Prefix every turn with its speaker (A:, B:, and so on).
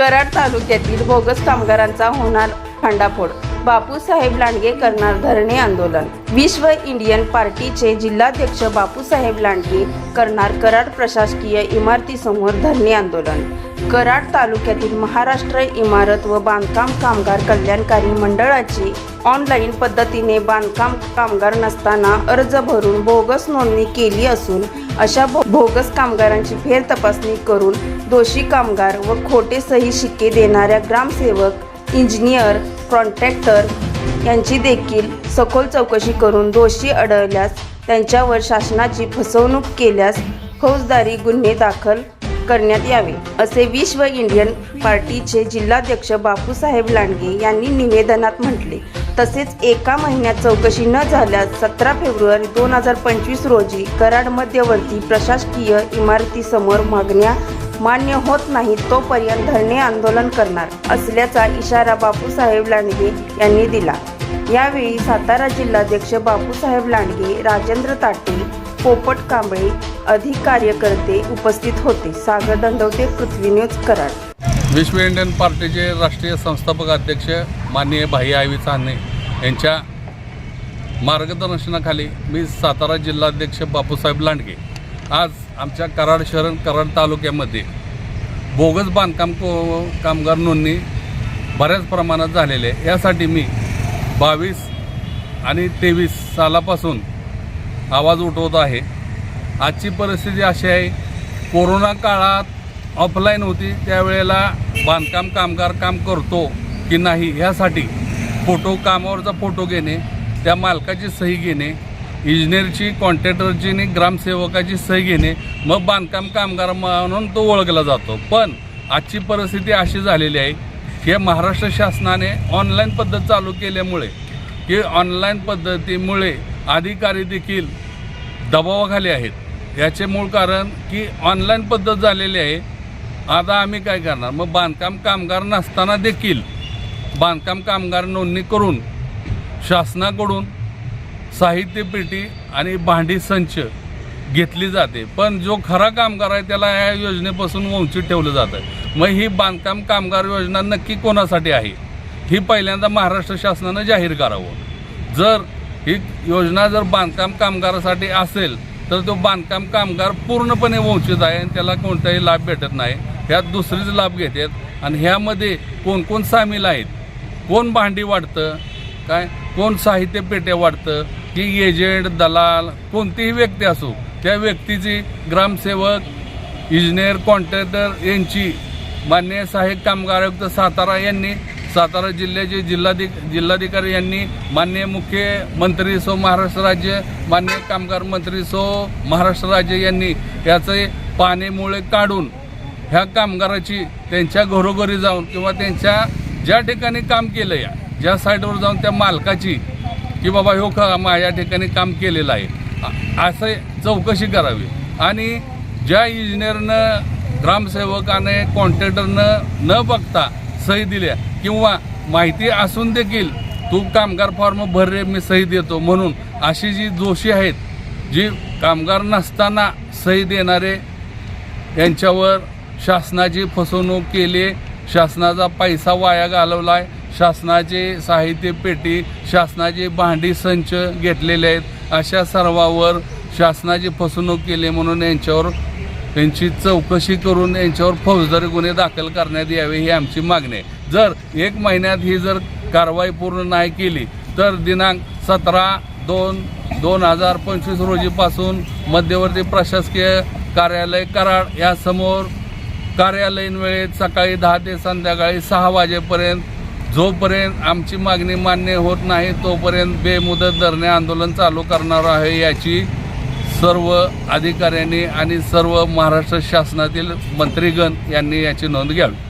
A: कराड तालुक्यातील बोगस कामगारांचा होणार भांडाफोड बापूसाहेब लांडगे करणार धरणे आंदोलन. विश्व इंडियन पार्टीचे जिल्हाध्यक्ष बापूसाहेब लांडगे करणार कराड प्रशासकीय इमारतीसमोर धरणे आंदोलन. कराड तालुक्यातील महाराष्ट्र इमारत व बांधकाम कामगार कल्याणकारी मंडळाची ऑनलाईन पद्धतीने बांधकाम कामगार नसताना अर्ज भरून बोगस नोंदणी केली असून अशा भो- बोगस कामगारांची फेर तपासणी करून दोषी कामगार व खोटे सही शिक्के देणाऱ्या ग्रामसेवक इंजिनियर कॉन्ट्रॅक्टर यांची देखील सखोल चौकशी करून दोषी आढळल्यास त्यांच्यावर शासनाची फसवणूक केल्यास फौजदारी गुन्हे दाखल करण्यात यावे असे विश्व इंडियन पार्टीचे जिल्हाध्यक्ष बापूसाहेब लांडगे यांनी निवेदनात म्हटले. तसेच एका महिन्यात चौकशी न झाल्यास सतरा फेब्रुवारी दोन हजार पंचवीस रोजी कराड मध्यवर्ती प्रशासकीय इमारतीसमोर मागण्या मान्य होत नाही तोपर्यंत धरणे आंदोलन करणार असल्याचा इशारा बापूसाहेब लांडगे यांनी दिला. यावेळी सातारा जिल्हाध्यक्ष बापूसाहेब लांडगे राजेंद्र ताटे पोपट कांबळे अधिक कार्यकर्ते उपस्थित होते. सागर दंडवते पृथ्वी न्यूज कराड.
B: विश्व इंडियन पार्टीचे राष्ट्रीय संस्थापक अध्यक्ष माननीय भाई आयवी चांदणे यांच्या मार्गदर्शनाखाली मी सातारा जिल्हाध्यक्ष बापूसाहेब लांडगे. आज आमच्या कराड शहर कराड तालुक्यामध्ये बोगस बांधकाम को कामगार नोंदणी बऱ्याच प्रमाणात झालेले आहे. यासाठी मी बावीस आणि तेवीस सालापासून आवाज उठवत आहे. आजची परिस्थिती अशी आहे कोरोना काळात ऑफलाईन होती त्यावेळेला बांधकाम कामगार काम करतो की नाही ह्यासाठी फोटो कामावरचा फोटो घेणे त्या मालकाची सही घेणे इंजिनियरची कॉन्ट्रॅक्टरची आणि ग्रामसेवकाची सही घेणे मग बांधकाम कामगार म्हणून तो ओळखला जातो. पण आजची परिस्थिती अशी झालेली आहे की महाराष्ट्र शासनाने ऑनलाईन पद्धत चालू केल्यामुळे की ऑनलाईन पद्धतीमुळे अधिकारी देखील दबावाखाली आहेत. याचे मूळ कारण की ऑनलाईन पद्धत झालेली आहे. आता आम्ही काय करणार? मग बांधकाम कामगार नसताना देखील बांधकाम कामगार नोंदणी करून शासनाकडून साहित्य पेटी आणि भांडी संच घेतली जाते. पण जो खरा कामगार आहे त्याला या योजनेपासून वंचित ठेवलं जातं मग ही बांधकाम कामगार योजना नक्की कोणासाठी आहे? ही पहिल्यांदा महाराष्ट्र शासनानं जाहीर करावं. जर ही योजना जर बांधकाम कामगारासाठी असेल तर तो बांधकाम कामगार पूर्णपणे वंचित आहे आणि त्याला कोणताही लाभ भेटत नाही. ह्यात दुसरीच लाभ घेतात. आणि ह्यामध्ये कोण कोण सामील आहेत? कोण भांडी वाटतं काय? कोण साहित्य पेट्या वाटतं की एजंट दलाल कोणतीही व्यक्ती असो त्या व्यक्तीची ग्रामसेवक इंजिनियर कॉन्ट्रॅक्टर यांची मान्य सहाय्यक कामगार आयुक्त सातारा यांनी सातारा जिल्ह्याचे जिल्हाधिक जिल्हाधिकारी यांनी मान्य मुख्यमंत्री सो महाराष्ट्र राज्य मान्य कामगार मंत्री सो महाराष्ट्र राज्य यांनी याचे पाण्यामुळे काढून ह्या कामगाराची त्यांच्या घरोघरी जाऊन किंवा त्यांच्या ज्या ठिकाणी काम केलं या ज्या साईडवर जाऊन त्या मालकाची की बाबा हो का माझ्या ठिकाणी काम केलेलं आहे. असे असं चौकशी करावी. आणि ज्या इंजिनियरनं ग्रामसेवकाने कॉन्ट्रॅक्टरनं न बघता सही दिल्या किंवा माहिती असून देखील तू कामगार फॉर्म भर रे मी सही देतो म्हणून अशी जी दोषी आहेत जी कामगार नसताना सही देणारे यांच्यावर शासनाची फसवणूक केली शासनाचा पैसा वाया घालवला आहे शासनाचे साहित्य पेटी शासनाचे भांडी संच घेतलेले आहेत अशा सर्वावर शासनाची फसवणूक केली म्हणून यांच्यावर त्यांची चौकशी करून यांच्यावर फौजदारी गुन्हे दाखल करण्यात यावे ही आमची मागणी आहे. जर एक महिन्यात ही जर कारवाई पूर्ण नाही केली तर दिनांक सतरा दोन दोन हजार पंचवीस रोजीपासून मध्यवर्ती प्रशासकीय कार्यालय कराड यासमोर कार्यालयीन वेळेत सकाळी दहा ते संध्याकाळी सहा वाजेपर्यंत जोपर्यंत आमची मागणी मान्य होत नाही तोपर्यंत बेमुदत धरणे आंदोलन चालू करणार आहे याची सर्व अधिकाऱ्यांनी आणि सर्व महाराष्ट्र शासनातील मंत्रीगण यांनी याची नोंद घ्यावी.